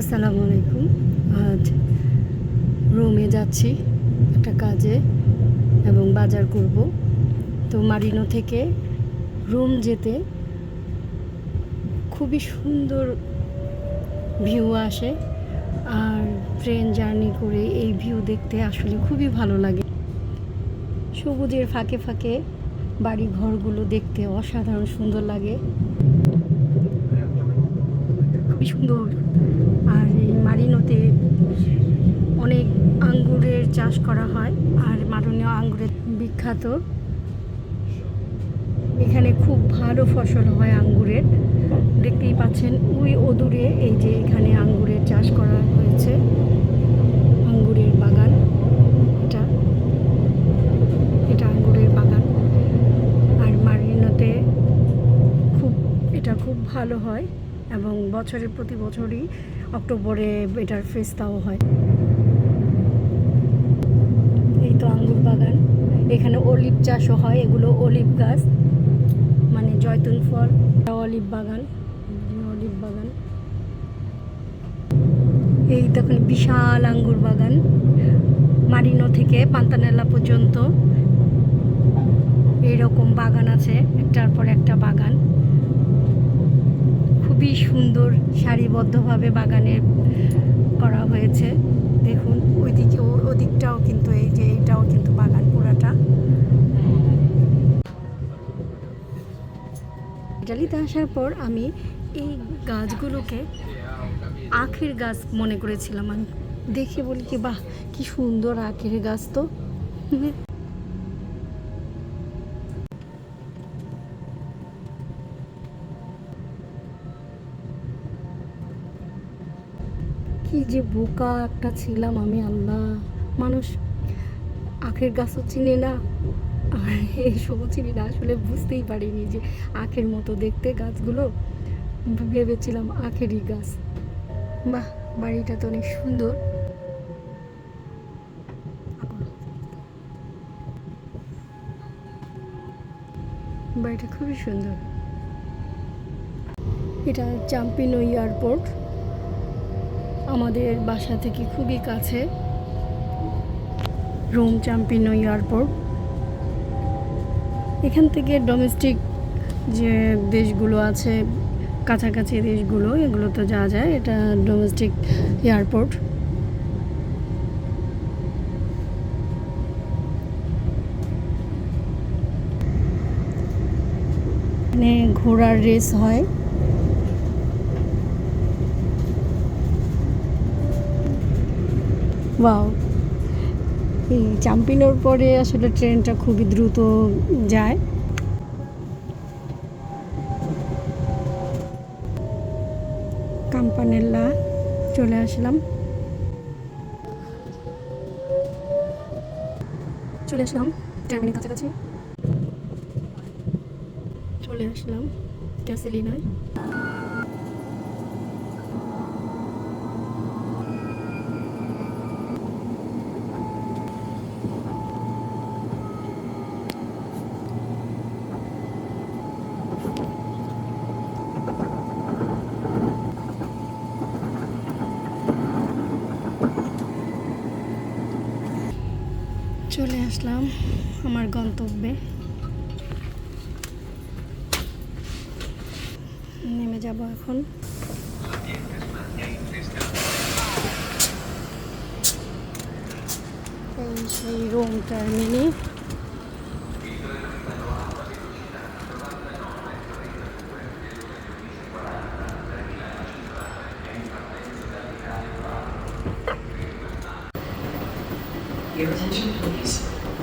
আসসালামু আলাইকুম। আজ রোমে যাচ্ছি একটা কাজে এবং বাজার করব। তো মারিনো থেকে রোম যেতে খুবই সুন্দর ভিউ আসে আর ট্রেন জার্নি করে এই ভিউ দেখতে আসলে খুবই ভালো লাগে। সবুজের ফাঁকে ফাঁকে বাড়ি ঘরগুলো দেখতে অসাধারণ সুন্দর লাগে। খুবই সুন্দর। আর এই মারিনোতে অনেক আঙ্গুরের চাষ করা হয়, আর মারণীয় আঙ্গুরের বিখ্যাত। এখানে খুব ভালো ফসল হয় আঙ্গুরের। দেখতেই পাচ্ছেন ওই অদূরে এই যে এখানে আঙ্গুরের চাষ করা হয়েছে, আঙ্গুরের বাগান। এটা এটা আঙ্গুরের বাগান। আর মারিনোতে খুব, এটা খুব ভালো হয়। এবং বছরের প্রতি বছরই অক্টোবরে এটার ফেস্তাও হয়। এই তো আঙ্গুর বাগান। এখানে অলিভ চাষও হয়, এগুলো অলিভ গাছ মানে জয়তুন ফল। অলিভ বাগান অলিভ বাগান। এই দেখুন বিশাল আঙ্গুর বাগান, মারিনো থেকে পান্তানেলা পর্যন্ত। এইরকম বাগান আছে, একটার পর একটা বাগান। খুবই সুন্দর সারিবদ্ধভাবে বাগানের করা হয়েছে। দেখুন, ওইদিকে ওদিকটাও কিন্তু এই যে, এইটাও কিন্তু বাগান পুরাটা। ইটালিতে আসার পর আমি এই গাছগুলোকে আখের গাছ মনে করেছিলাম আমি। দেখে বলি কি, বাহ, কি সুন্দর আখের গাছ তো। কি যে বোকা একটা ছিলাম আমি, আল্লাহ। মানুষ আখের গাছও চিনে না। আর এইসবও চিনি না, আসলে বুঝতেই পারিনি যে আখের মতো দেখতে গাছগুলো। ভেবেছিলাম আখেরই গাছ। বাহ, বাড়িটা তো অনেক সুন্দর। বাড়িটা খুবই সুন্দর। এটা চাম্পিনো এয়ারপোর্ট। আমাদের বাসা থেকে খুবই কাছে, রোম চাম্পিনো এয়ারপোর্ট। এখান থেকে ডোমেস্টিক যে দেশগুলো আছে, কাছাকাছি দেশগুলো, এগুলো তো যাওয়া যায়, এটা ডোমেস্টিক এয়ারপোর্ট। ঘোড়ার রেস হয়। ওয়াও এই চাম্পিনোর পরে আসলে ট্রেনটা খুবই দ্রুত যায়। কাম্পানেল্লা চলে আসলাম। চলে আসলাম টার্মিনের কাছাকাছি। চলে আসলাম ক্যাসেলিনায় চলে আসলাম আমার গন্তব্যে। নেমে যাব এখন। এই সেই Rome Termini attention please.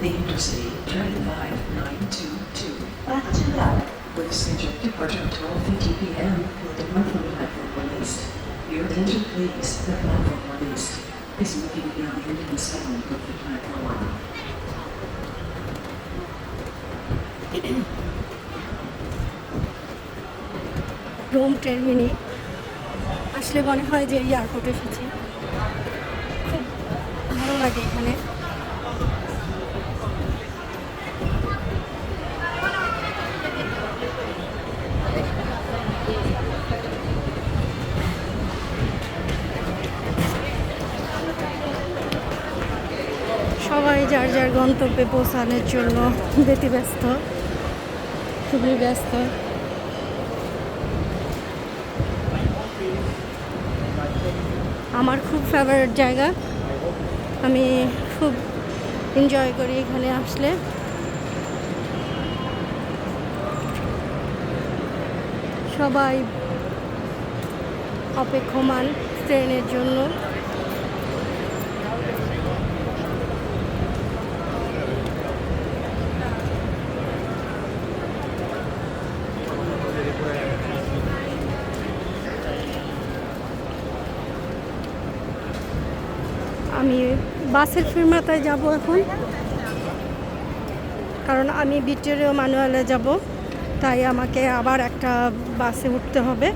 Intercity 25922 back to that with scheduled departure at 12.50 p.m. the platform released. Your attention please. The platform released is looking beyond ending segment of the platform. Rome Termini আসলে মনে হয় যে এয়ারপোর্টে এসেছি খুব ভালো লাগে এখানে যার যার গন্তব্যে পৌঁছানোর জন্য ব্যতিব্যস্ত খুবই ব্যস্ত। আমার খুব ফেভারিট জায়গা। আমি খুব এনজয় করি এখানে আসলে। সবাই অপেক্ষমান ট্রেনের জন্য। আমি বাসের ফিরমাতায় যাব এখন। কারণ আমি ভিক্টোরিয়া মানুয়ালে যাব, তাই আমাকে আবার একটা বাসে উঠতে হবে।